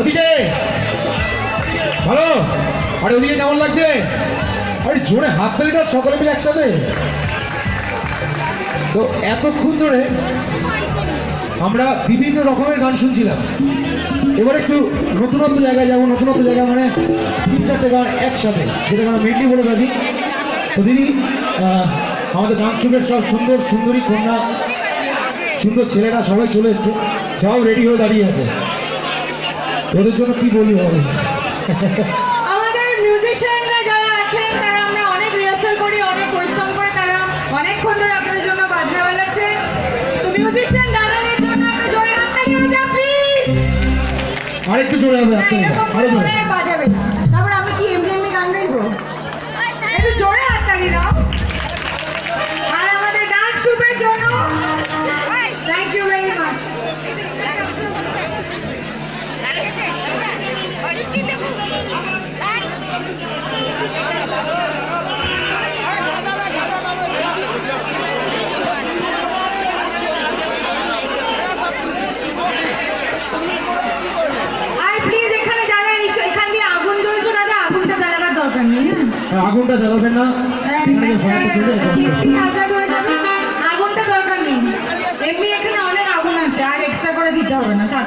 ওদিকে। ভালো। আরে ওদিকে কেমন লাগছে? আরে জোরে হাত পেলে না সকলে মিলে একসাথে। তো এতক্ষণ ধরে আমরা বিভিন্ন রকমের গান শুনছিলাম। এবার একটু নতুনত্ব জায়গায় যাব, নতুনত্ব জায়গা মানে তিন চারটে গান একসাথে, যেটা আমরা মেডলি বলে থাকি। তো দিদি আমাদের ডান্স গ্রুপের সব সুন্দর, সুন্দরী কন্যা, সুন্দর ছেলেরা সবাই চলে এসছে। সব রেডি হয়ে দাঁড়িয়ে আছে। ওদের জন্য কি বলি হবে? আমাদের মিউজিশিয়ানরা যারা আছেন তারা আমরা অনেক রিহার্সাল করি অনেক পরিশ্রম করে তারা অনেকক্ষণ ধরে আপনাদের জন্য বাজনা বাজাচ্ছে। তো মিউজিশিয়ান দাদাদের জন্য একটা জোরে হাততালি হয়ে যাক প্লিজ আরেকটু জোরে হবে আপনি আপনার আরও জোরে। বাজাবে। না আগুনটা জ্বালাবেন না। এখানে যে ফায়ারটা চলবে, এটা বন্ধ করবেন। সেফটি হ্যাজার্ড হয়ে যাবে। আগুনটা দরকার নেই। এমনি এখানে অনেক আগুন আছে আর এক্সট্রা করে দিতে হবে না থাক।